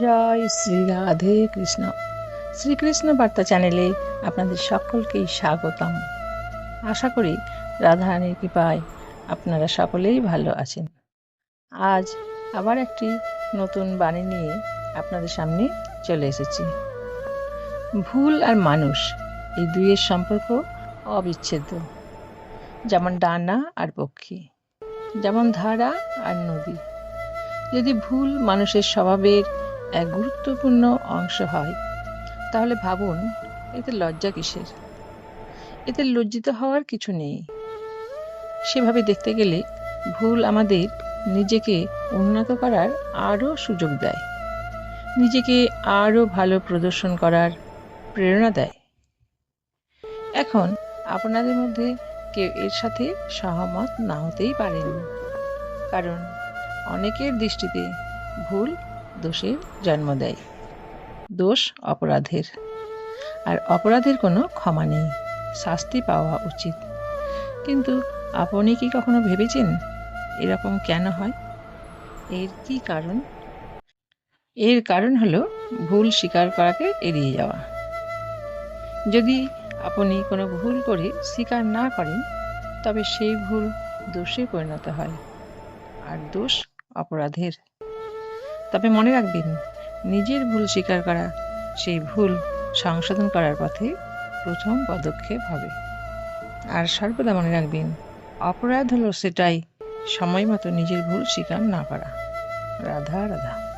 জয় শ্রী রাধে কৃষ্ণ। শ্রীকৃষ্ণ বার্তা চ্যানেলে আপনাদের সকলকেই স্বাগতম। আশা করি রাধারানীর কৃপায় আপনারা সকলেই ভালো আছেন। আজ আবার একটি নতুন বাণী নিয়ে আপনাদের সামনে চলে এসেছি। ভুল আর মানুষ, এই দুইয়ের সম্পর্ক অবিচ্ছেদ্য। যেমন ডানা আর পক্ষী, যেমন ধারা আর নদী। যদি ভুল মানুষের স্বভাবের এক গুরুত্বপূর্ণ অংশ হয়। তাহলে ভাবুন, এতে লজ্জা কিসের? এতে লজ্জিত হওয়ার কিছু নেই। সেভাবে দেখতে গেলে ভুল আমাদের নিজেকে উন্নত করার আরও সুযোগ দেয়। নিজেকে আরও ভালো প্রদর্শন করার প্রেরণা দেয়। এখন আপনাদের মধ্যে কেউ এর সাথে সহমত না হতেই পারেন। কারণ অনেকের দৃষ্টিতে ভুল দোষের জন্ম দেয়। দোষ অপরাধের। আর অপরাধের কোনো ক্ষমা নেই। শাস্তি পাওয়া উচিত। কিন্তু আপনি কি কখনো ভেবেছেন এরকম কেন হয়? এর কি কারণ? এর কারণ হলো ভুল স্বীকার করাকে এড়িয়ে যাওয়া। যদি আপনি কোনো ভুল করে স্বীকার না করেন, তবে সেই ভুল দোষে পরিণত হয়। আর দোষ অপরাধের। তবে মনে রাখবেন, নিজের ভুল স্বীকার করা, সেই ভুল সংশোধন করার পথে প্রথম পদক্ষেপ হবে। আর সর্বদা মনে রাখবেন, অপরাধ হলো সেটাই সময় মতো নিজের ভুল স্বীকার না করা। রাধা রাধা।